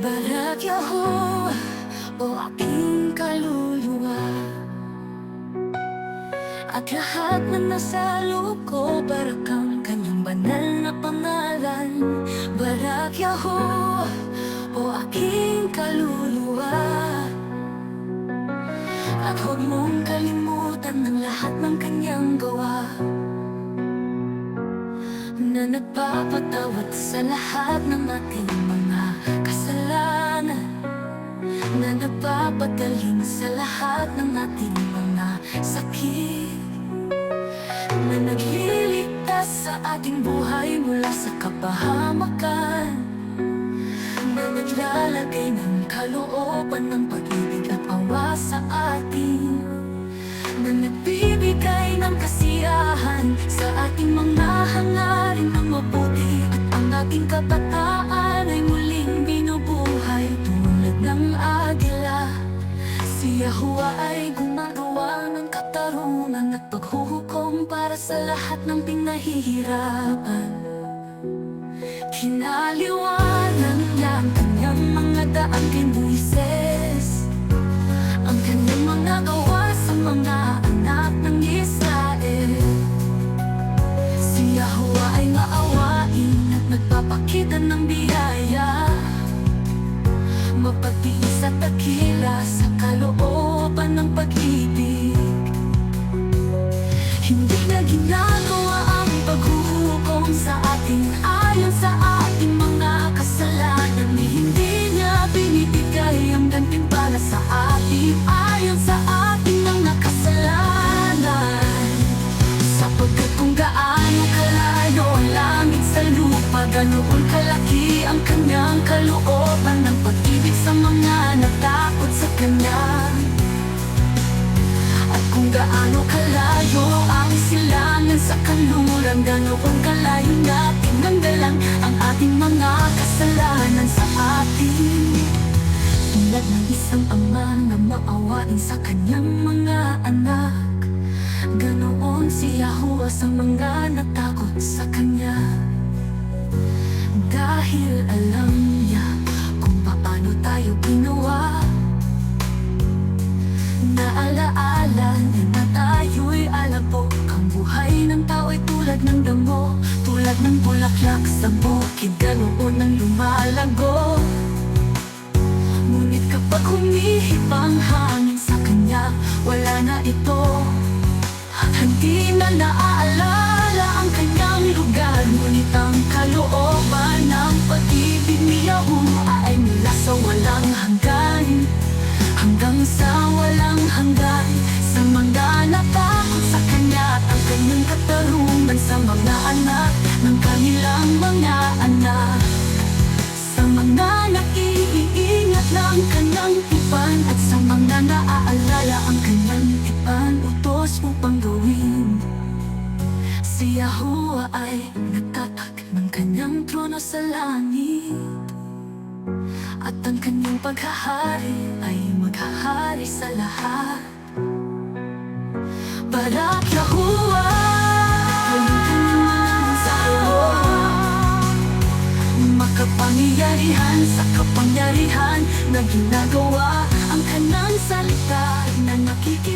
Baragyaho o aking kaluluwa. At lahat na nasa loob ko Para kang kanyang banal na pangalan. Baragyaho o aking kaluluwa. At huwag mong kalimutan ng lahat ng kanyang gawa. Na nagpapatawad sa lahat ng ating mga Na nagpapagaling sa lahat ng ating mga sakit. Na nagliligtas sa ating buhay mula sa kapahamakan. Na naglalagay ng kalooban ng pag-ibig at awa sa atin. Na nagbibigay ng kasiyahan sa ating mga hangarin ng mabuti at ang ating kabataan Yahuwa ay gumagawa ng katarungan at paghuhukom para sa lahat ng pinahihirapan. Kinaliwanag niya ang kanyang mga daan kay Moises sa ating ayon sa ating mga kasalanan Hindi niya binibigay ang gantimpala sa ating ayon sa ating mga kasalanan Sapagkat kung gaano kalayo ang langit sa lupa Ganoon ang kanyang kalooban ng pag-ibig sa mga natakot sa kanya gaano kalayo ang silangan sa kanluran? Ganoon kalayo na tinanggalang ang ating mga kasalanan sa atin? Tulad ng isang ama na maawain sa kanyang mga anak. Ganoon si Yahuwah sa mga natakot sa kanya Naalaala niya na tayo'y alabok Ang buhay ng tao ay tulad ng damo Tulad ng bulaklak sa bukid. Ganoon ang lumalago. Ngunit kapag humihip ang hangin sa kanya Wala na ito. At hindi na naaalala ang kanyang lugar Ngunit ang kalooban ng pag-ibig ni Yahuwah Ay mula sa walang hanggan kanyang trono sa langit. At ang kanyang paghahari ay maghahari sa lahat. Barak Yahuwah Makapangyarihan sa kapangyarihan Na ginagawa ang kanyang salita Na nakikinig